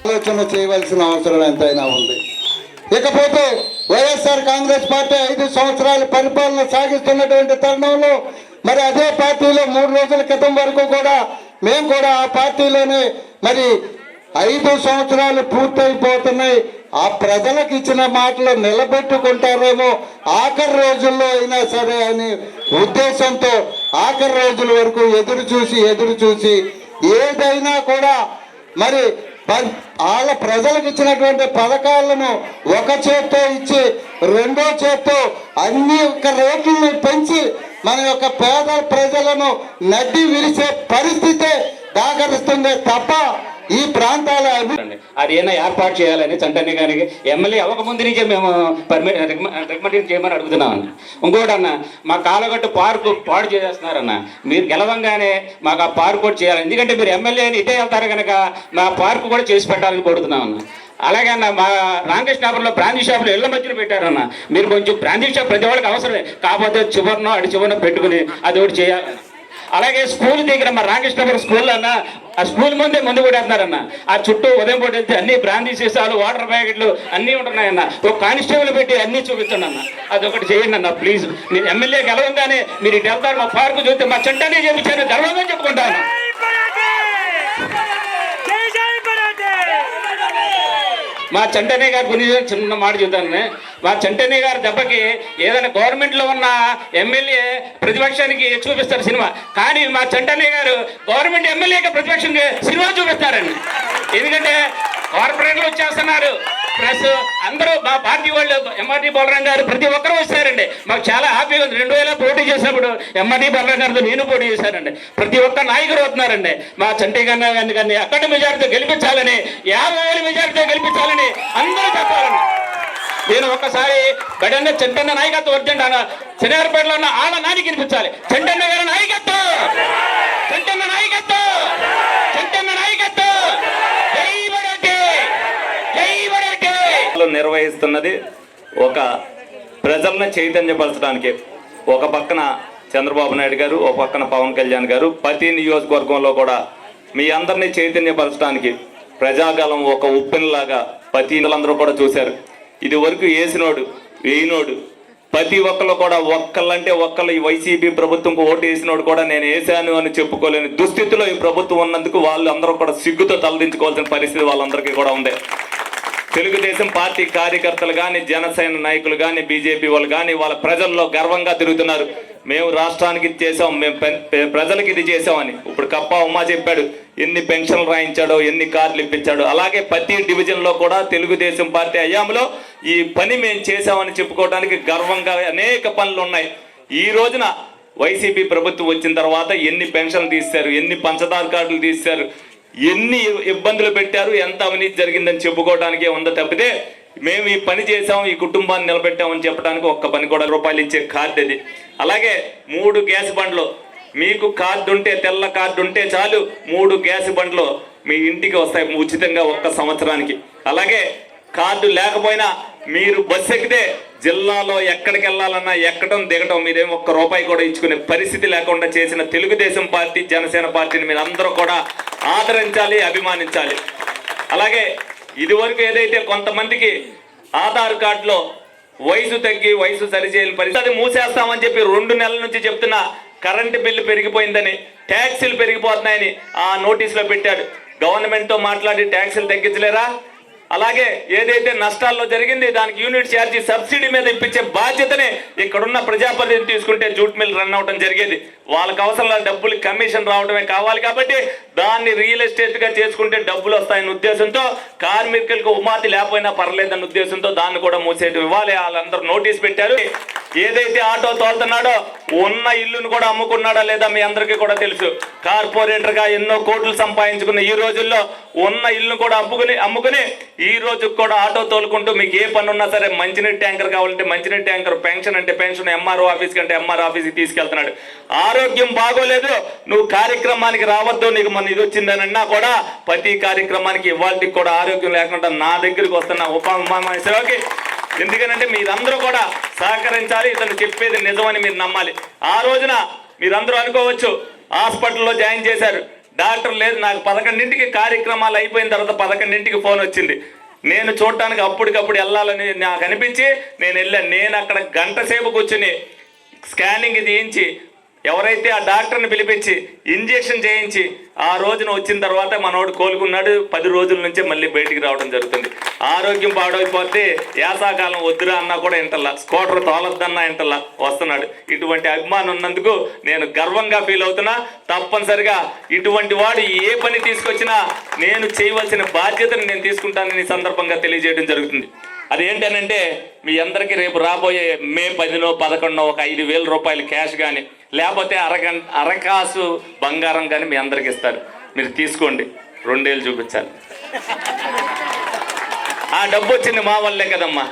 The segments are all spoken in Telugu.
ఆలోచన చేయవలసిన అవసరం ఎంతైనా ఉంది. ఇకపోతే వైఎస్ఆర్ కాంగ్రెస్ పార్టీ ఐదు సంవత్సరాల పరిపాలన సాగిస్తున్నటువంటి తరుణంలో మరి అదే పార్టీలో మూడు రోజుల క్రితం వరకు కూడా మేము కూడా ఆ పార్టీలోనే మరి ఐదు సంవత్సరాలు పూర్తయిపోతున్నాయి. ఆ ప్రజలకు ఇచ్చిన మాటలు నిలబెట్టుకుంటారేమో ఆఖరి రోజుల్లో అయినా సరే అని ఉద్దేశంతో ఆఖరి రోజుల వరకు ఎదురు చూసి ఎదురు చూసి ఏదైనా కూడా మరి వాళ్ళ ప్రజలకు ఇచ్చినటువంటి పథకాలను ఒక చేత్తో ఇచ్చి రెండో చేత్తో అన్ని యొక్క రేట్లను పెంచి మన యొక్క పేద ప్రజలను నడ్డి విరిచే పరిస్థితే దాకరిస్తుంది తప్ప ఈ ప్రాంతాల అది ఏమైనా ఏర్పాటు చేయాలని చంటనే కానీ ఎమ్మెల్యే అవ్వక ముందు నుంచే మేము పర్మి రికమెండేషన్ చేయమని అడుగుతున్నామండి ఇంకోటి అన్న మా కాలగట్టు పార్కు పాడు చేసేస్తున్నారన్న. మీరు గెలవంగానే మాకు ఆ పార్క్ కూడా చేయాలి. ఎందుకంటే మీరు ఎమ్మెల్యే అని ఇటే వెళ్తారు కనుక మా పార్కు కూడా చేసి పెట్టాలని కోరుతున్నామన్న అలాగే అన్న మా రామకృష్ణాపురంలో బ్రాంచీ షాపులు ఇళ్ళ మధ్యన పెట్టారన్న. మీరు కొంచెం బ్రాంచీ షాప్ ప్రతి వాళ్ళకి అవసరమే. కాకపోతే చివరినో అటు చివరినో పెట్టుకుని అది ఒకటి చేయాలన్న అలాగే స్కూల్ దగ్గర మా రామకృష్ణపురం స్కూల్ అన్న ఆ స్కూల్ ముందే ముందు కూడా ఆ చుట్టూ ఉదయం పూట వెళ్తే అన్ని బ్రాందీ సీసాలు వాటర్ ప్యాకెట్లు అన్నీ ఉంటున్నాయన్న. ఒక కానిస్టేబుల్ పెట్టి అన్ని చూపించండి అన్న అది ఒకటి చేయండి అన్న ప్లీజ్. నేను ఎమ్మెల్యే గెలవంగానే మీరు ఇటు వెళ్తారు మా పార్కు చూస్తే మా చెంటనే చెప్పించాను గర్వంగా చెప్పుకుంటాను జై జై పరాటే మా చంటనే గారి గురించి చిన్న మాట చెబుతాను. మా చంటనే గారి దెబ్బకి ఏదైనా గవర్నమెంట్లో ఉన్న ఎమ్మెల్యే ప్రతిపక్షానికి చూపిస్తారు సినిమా. కానీ మా చంటనే గారు గవర్నమెంట్ ఎమ్మెల్యే ప్రతిపక్షం సినిమా చూపిస్తారండి. ఎందుకంటే కార్పొరేట్లు వచ్చేస్తున్నారు. ప్లస్ అందరూ మా పార్టీ వాళ్ళు ఎంఆర్టీ బలరాం గారు ప్రతి ఒక్కరూ వచ్చారండి. మాకు చాలా హ్యాపీగా ఉంది. రెండు వేల పోటీ చేసినప్పుడు ఎంఆర్టీ బలరాం గారితో నేను పోటీ చేశానండి. ప్రతి ఒక్క నాయకుడు వస్తున్నారండి. మా చంటి కన్నా గారిని కానీ అక్కడ మెజార్టీతో గెలిపించాలని యాభై వేల మెజార్టీతో గెలిపించాలని అందరూ చెప్పాలండి. నేను ఒక్కసారి గడన్న చెంటన్న నాయకత్వం వద్దంటాను శనివారపేటలో ఉన్న ఆడ నాని కనిపించాలి చెంటన్న గారి నాయకత్వం! చెంటన్న నాయకత్వం! చెంటన్న నాయకత్వం జై బడటే జై బడటే నిర్వహిస్తున్నది ఒక ప్రజలను చైతన్యపరచడానికి ఒక పక్కన చంద్రబాబు నాయుడు గారు ఒక పక్కన పవన్ కళ్యాణ్ గారు ప్రతి నియోజకవర్గంలో కూడా మీ అందరినీ చైతన్యపరచడానికి ప్రజాగాలం ఒక ఉప్పెనలాగా ప్రతి అందరూ కూడా చూశారు. ఇది వరకు వేసినోడు వేయినోడు ప్రతి ఒక్కళ్ళు కూడా ఒక్కళ్ళంటే ఒక్కళ్ళు ఈ వైసీపీ ప్రభుత్వంకు ఓటు వేసినోడు కూడా నేను వేసాను అని చెప్పుకోలేని దుస్థితిలో ఈ ప్రభుత్వం ఉన్నందుకు వాళ్ళు అందరూ కూడా సిగ్గుతో తలదించుకోవాల్సిన పరిస్థితి వాళ్ళందరికీ కూడా ఉంది. తెలుగుదేశం పార్టీ కార్యకర్తలు కానీ జనసేన నాయకులు కానీ బీజేపీ వాళ్ళు కానీ వాళ్ళ ప్రజల్లో గర్వంగా తిరుగుతున్నారు. మేము రాష్ట్రానికి ఇది చేసాం మేము ప్రజలకు ఇది చేసామని ఇప్పుడు కప్ప ఉమ్మా చెప్పాడు ఎన్ని పెన్షన్లు రాయించాడో ఎన్ని కార్లు ఇప్పించాడో. అలాగే ప్రతి డివిజన్లో కూడా తెలుగుదేశం పార్టీ అయ్యాములో ఈ పని మేము చేసామని చెప్పుకోవడానికి గర్వంగా అనేక పనులు ఉన్నాయి. ఈ రోజున వైసీపీ ప్రభుత్వం వచ్చిన తర్వాత ఎన్ని పెన్షన్లు తీశారు ఎన్ని పంచదార కార్డులు తీశారు ఎన్ని ఇబ్బందులు పెట్టారు ఎంత అవినీతి జరిగిందని చెప్పుకోవడానికే ఉందో తప్పితే మేము ఈ పని చేసాం ఈ కుటుంబాన్ని నిలబెట్టామని చెప్పడానికి ఒక్క పని కూడా రూపాయలు ఇచ్చే కార్డు అది అలాగే మూడు గ్యాస్ బండ్లు. మీకు కార్డు ఉంటే తెల్ల కార్డు ఉంటే చాలు మూడు గ్యాస్ బండ్లు మీ ఇంటికి వస్తాయి ఉచితంగా ఒక్క సంవత్సరానికి. అలాగే కార్డు లేకపోయినా మీరు బస్సు ఎక్కితే జిల్లాలో ఎక్కడికి వెళ్ళాలన్నా ఎక్కడం దిగటం మీరేం ఒక్క రూపాయి కూడా ఇచ్చుకునే పరిస్థితి లేకుండా చేసిన తెలుగుదేశం పార్టీ జనసేన పార్టీని మీరు అందరూ కూడా ఆదరించాలి అభిమానించాలి. అలాగే ఇదివరకు ఏదైతే కొంతమందికి ఆధార్ కార్డులో వయసు తగ్గి వయసు సరిచేయని పరిస్థితి అది మూసేస్తామని చెప్పి రెండు నెలల నుంచి చెప్తున్నా కరెంటు బిల్లు పెరిగిపోయిందని ట్యాక్సీలు పెరిగిపోతున్నాయని ఆ నోటీసులో పెట్టాడు. గవర్నమెంట్తో మాట్లాడి ట్యాక్సీలు తగ్గించలేరా? అలాగే ఏదైతే నష్టాల్లో జరిగింది దానికి యూనిట్ ఛార్జీ సబ్సిడీ మీద ఇప్పించే బాధ్యతనే ఇక్కడున్న ప్రజాప్రతినిధి తీసుకుంటే జూట్ మిల్ రన్ అవడం జరిగేది. వాళ్ళకి అవసరం డబ్బులు కమిషన్ రావడమే కావాలి కాబట్టి దాన్ని రియల్ ఎస్టేట్గా చేసుకుంటే డబ్బులు వస్తాయన్న ఉద్దేశంతో కార్మికులకు ఉమాతి లేకపోయినా పర్లేదన్న ఉద్దేశంతో దాన్ని కూడా మూసేయడం ఇవ్వాలి. వాళ్ళందరూ నోటీస్ పెట్టారు. ఏదైతే ఆటో తోలుతున్నాడో ఉన్న ఇల్లును కూడా అమ్ముకున్నాడా లేదా మీ అందరికీ కూడా తెలుసు. కార్పొరేటర్గా ఎన్నో కోట్లు సంపాదించుకున్న ఈ రోజుల్లో ఉన్న ఇల్లును కూడా అమ్ముకుని అమ్ముకుని ఈ రోజు కూడా ఆటో తోలుకుంటూ మీకు ఏ పని ఉన్నా సరే మంచినీటి ట్యాంకర్ కావాలంటే మంచినీటి ట్యాంకర్ పెన్షన్ అంటే పెన్షన్ ఎంఆర్ఓ ఆఫీస్ కంటే ఎంఆర్ ఆఫీస్కి తీసుకెళ్తున్నాడు. ఆరోగ్యం బాగోలేదు నువ్వు కార్యక్రమానికి రావద్దు నీకు మన ఇది వచ్చిందనన్నా కూడా ప్రతి కార్యక్రమానికి ఇవాళకి కూడా ఆరోగ్యం లేకుండా నా దగ్గరికి వస్తున్న ఉప సేవకి ఎందుకనంటే మీరందరూ కూడా సహకరించాలి ఇతను చెప్పేది నిజమని మీరు నమ్మాలి. ఆ రోజున మీరందరూ అనుకోవచ్చు హాస్పిటల్లో జాయిన్ చేశారు. డాక్టర్ లేదు నాకు పదకొండింటికి కార్యక్రమాలు అయిపోయిన తర్వాత పదకొండింటికి ఫోన్ వచ్చింది. నేను చూడటానికి అప్పటికప్పుడు వెళ్ళాలని నాకు అనిపించి నేను వెళ్ళాను. నేను అక్కడ గంట సేపు కూర్చుని స్కానింగ్ చేయించి ఎవరైతే ఆ డాక్టర్ని పిలిపించి ఇంజెక్షన్ చేయించి ఆ రోజున వచ్చిన తర్వాత మనోడు కోలుకున్నాడు పది రోజుల నుంచే మళ్ళీ బయటికి రావడం జరుగుతుంది. ఆరోగ్యం పాడైపోతే యాసాకాలం వద్దురా అన్నా కూడా ఇంటల్లా స్కూటర్ తోలొద్దన్నా ఇంటల్లా వస్తున్నాడు. ఇటువంటి అభిమానం ఉన్నందుకు నేను గర్వంగా ఫీల్ అవుతున్నా. తప్పనిసరిగా ఇటువంటి వాడు ఏ పని తీసుకొచ్చినా నేను చేయవలసిన బాధ్యతను నేను తీసుకుంటానని సందర్భంగా తెలియజేయడం జరుగుతుంది. అదేంటనంటే మీ అందరికీ రేపు రాబోయే మే పదినో పదకొండో ఒక ఐదు వేల రూపాయలు క్యాష్ కానీ లేకపోతే అరగంట అరకాసు బంగారం కానీ మీ అందరికి ఇస్తారు మీరు తీసుకోండి. రెండేళ్ళు చూపించాలి. ఆ డబ్బు వచ్చింది మా వల్లే కదమ్మా.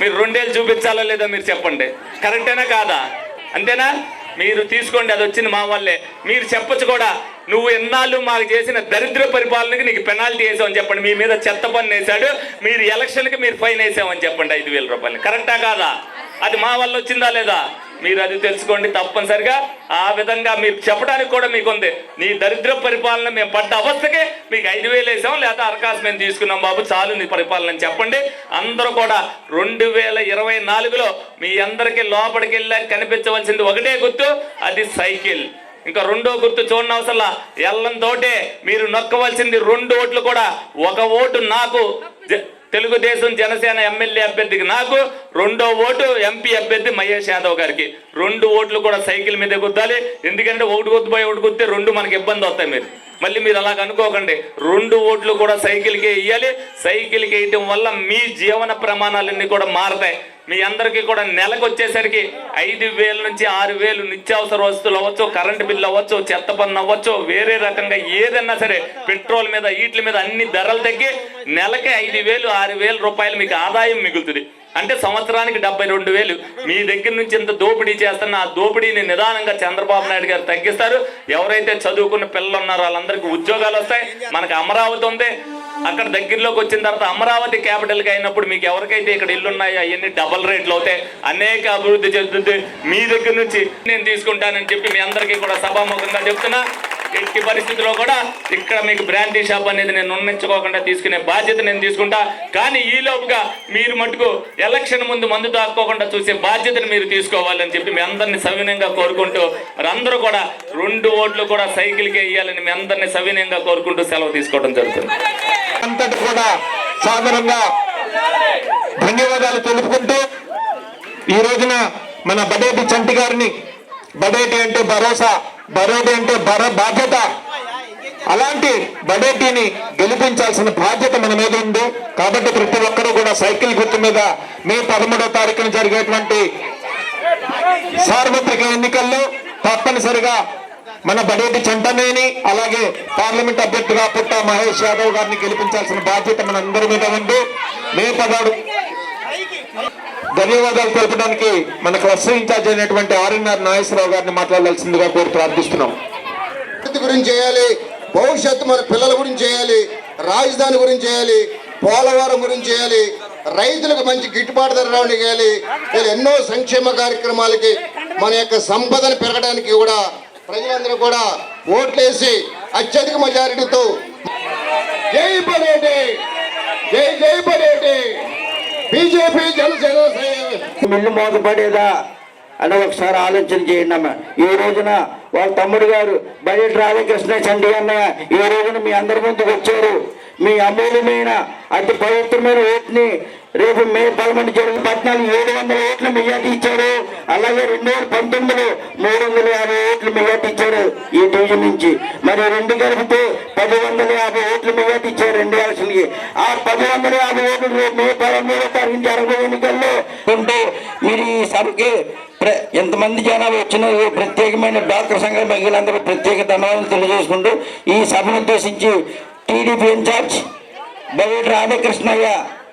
మీరు రెండేళ్ళు చూపించాలో లేదో మీరు చెప్పండి. కరెక్టేనా కాదా? అంతేనా? మీరు తీసుకోండి అది వచ్చింది మా వల్లే. మీరు చెప్పొచ్చు కూడా నువ్వు ఎన్నాళ్ళు మాకు చేసిన దరిద్ర పరిపాలనకి నీకు పెనాల్టీ వేసామని చెప్పండి. మీ మీద చెత్త పన్ను వేశాడు. మీరు ఎలక్షన్కి మీరు ఫైన్ వేసామని చెప్పండి ఐదు వేల రూపాయలు. కరెక్టా కాదా? అది మా వల్ల వచ్చిందా లేదా? మీరు అది తెలుసుకోండి తప్పనిసరిగా. ఆ విధంగా మీరు చెప్పడానికి కూడా మీకు ఉంది నీ దరిద్ర పరిపాలన మేము పడ్డ అవస్థకే మీకు ఐదు వేలు వేసాం లేదా అరకాసు మేము తీసుకున్నాం బాబు చాలు నీ పరిపాలన చెప్పండి. అందరూ కూడా రెండు వేల ఇరవై నాలుగులో మీ అందరికీ లోపలికి వెళ్ళాక కనిపించవలసింది ఒకటే గుర్తు అది సైకిల్. ఇంకా రెండో గుర్తు చూడని అవసరంలా. ఎల్లంతోటే మీరు నొక్కవలసింది రెండు ఓట్లు కూడా. ఒక ఓటు నాకు జ- తెలుగుదేశం జనసేన ఎమ్మెల్యే అభ్యర్థికి నాకు రెండో ఓటు ఎంపీ అభ్యర్థి మహేష్ యాదవ్ గారికి. రెండు ఓట్లు కూడా సైకిల్ మీద గుద్దాలి. ఎందుకంటే ఒకటి గుద్దుపోయి ఒకటి గుద్దితే రెండు మనకి ఇబ్బంది వస్తాయి మీరు. మళ్ళీ మీరు అలాగ అనుకోకండి. రెండు ఓట్లు కూడా సైకిల్కే ఇవ్వాలి సైకిల్కి వేయటం వల్ల మీ జీవన ప్రమాణాలన్నీ కూడా మారతాయి. మీ అందరికీ కూడా నెలకు వచ్చేసరికి ఐదు వేల నుంచి ఆరు వేలు నిత్యావసర వస్తువులు అవ్వచ్చు కరెంటు బిల్లు అవ్వచ్చు చెత్త పన్ను అవ్వచ్చు వేరే రకంగా ఏదన్నా సరే పెట్రోల్ మీద వీటి మీద అన్ని ధరలు తగ్గి నెలకి ఐదు వేలు ఆరు వేల రూపాయలు మీకు ఆదాయం మిగులుతుంది. అంటే సంవత్సరానికి డెబ్బై రెండు వేలు. మీ దగ్గర నుంచి ఇంత దోపిడీ చేస్తున్న ఆ దోపిడీని నిదానంగా చంద్రబాబు నాయుడు గారు తగ్గిస్తారు. ఎవరైతే చదువుకున్న పిల్లలు ఉన్నారో వాళ్ళందరికీ ఉద్యోగాలు వస్తాయి. మనకు అమరావతి ఉంది. అక్కడ దగ్గరలోకి వచ్చిన తర్వాత అమరావతి క్యాపిటల్కి అయినప్పుడు మీకు ఎవరికైతే ఇక్కడ ఇల్లున్నాయో అవన్నీ డబల్ రేట్లు అవుతాయి. అనేక అభివృద్ధి చెందుతుంది. మీ దగ్గర నుంచి నేను తీసుకుంటానని చెప్పి మీ అందరికీ కూడా సభాముఖంగా చెప్తున్నా. ఎట్టి పరిస్థితుల్లో కూడా ఇక్కడ మీకు బ్రాండీ షాప్ అనేది నేను ఉన్నించుకోకుండా తీసుకునే బాధ్యత నేను తీసుకుంటా. కానీ ఈ లోపుగా మీరు మటుకు ఎలక్షన్ ముందు మందు తాక్కోకుండా చూసే బాధ్యతను మీరు తీసుకోవాలని చెప్పి మీ అందరిని సవినయంగా కోరుకుంటూ అందరూ కూడా రెండు ఓట్లు కూడా సైకిల్కే ఇవ్వాలని మీ అందరిని సవినయంగా కోరుకుంటూ సెలవు తీసుకోవడం జరుగుతుంది. అంతటి కూడా సాధారణంగా ధన్యవాదాలు తెలుపుకుంటూ ఈ రోజున మన బడేటి చంటి గారిని బడేటి అంటే భరోసా బడేటి అంటే బర బాధ్యత అలాంటి బడేటిని గెలిపించాల్సిన బాధ్యత మన మీద ఉంది. కాబట్టి ప్రతి ఒక్కరూ కూడా సైకిల్ గుర్తు మీద మే పదమూడో తారీఖున జరిగేటువంటి సార్వత్రిక ఎన్నికల్లో తప్పనిసరిగా మన బడేటి చంటనేని అలాగే పార్లమెంట్ అభ్యర్థిగా పుట్ట మహేష్ యాదవ్ గారిని గెలిపించాల్సిన బాధ్యత మన అందరి మీద ఉంది. మే ధన్యవాదాలు తెలపడానికి మన క్లస్టర్ ఇన్ఛార్జ్ అయినటువంటి ఆర్ఎన్ఆర్ నాగేశ్వరరావు గారిని మాట్లాడాల్సిందిగా కోరి ప్రార్థిస్తున్నాం. గురించి చేయాలి భవిష్యత్తు మన పిల్లల గురించి చేయాలి రాజధాని గురించి చేయాలి పోలవరం గురించి చేయాలి రైతులకు మంచి గిట్టుబాటు ధర రావడం చేయాలి ఎన్నో సంక్షేమ కార్యక్రమాలకి మన యొక్క సంపదను పెరగడానికి కూడా ప్రజలందరూ కూడా ఓట్లేసి అత్యధిక మెజారిటీతో జై పడేటి జై జై పడేటి బీజేపీ జనసేన మిల్లు మోసపడేదా అని ఒకసారి ఆలోచన చేయండి అమ్మ. ఈ రోజున వాళ్ళ తమ్ముడు గారు బయట రాధాకృష్ణ చండి అన్నయ్య ఈ రోజున మీ అందరి ముందుకు వచ్చారు. మీ అమూల్యమైన అతి పవిత్రమైన ఓటుని రేపు మే పదకొండు జరిగిన పద్నాలుగు ఏడు వందల ఓట్ల మెజార్టీ ఇచ్చారు అలాగే రెండు వేల పంతొమ్మిదిలో మూడు వందల యాభై ఓట్లు మెజార్టీ ఇచ్చారు ఈ డివిజన్ నుంచి. మరి రెండు కలిపితే పది వందల యాభై ఓట్లు మెజార్టీ ఇచ్చారు రెండు ఎలక్షన్కి ఆ పది వందల యాభై ఓట్లు రేపు మే పదమూడో తారీఖు జరగబోయే ఎన్నికల్లో. ఉంటే మీరు ఈ సభకి ఎంతమంది జనాలు వచ్చిన ప్రత్యేకమైన డాక్టర్ సంఘం మహిళలందరూ ప్రత్యేక ధన్యవాదాలు తెలియజేసుకుంటూ ఈ సభను ఉద్దేశించి టీడీపీ ఇన్ఛార్జ్ బయట రాధాకృష్ణయ్య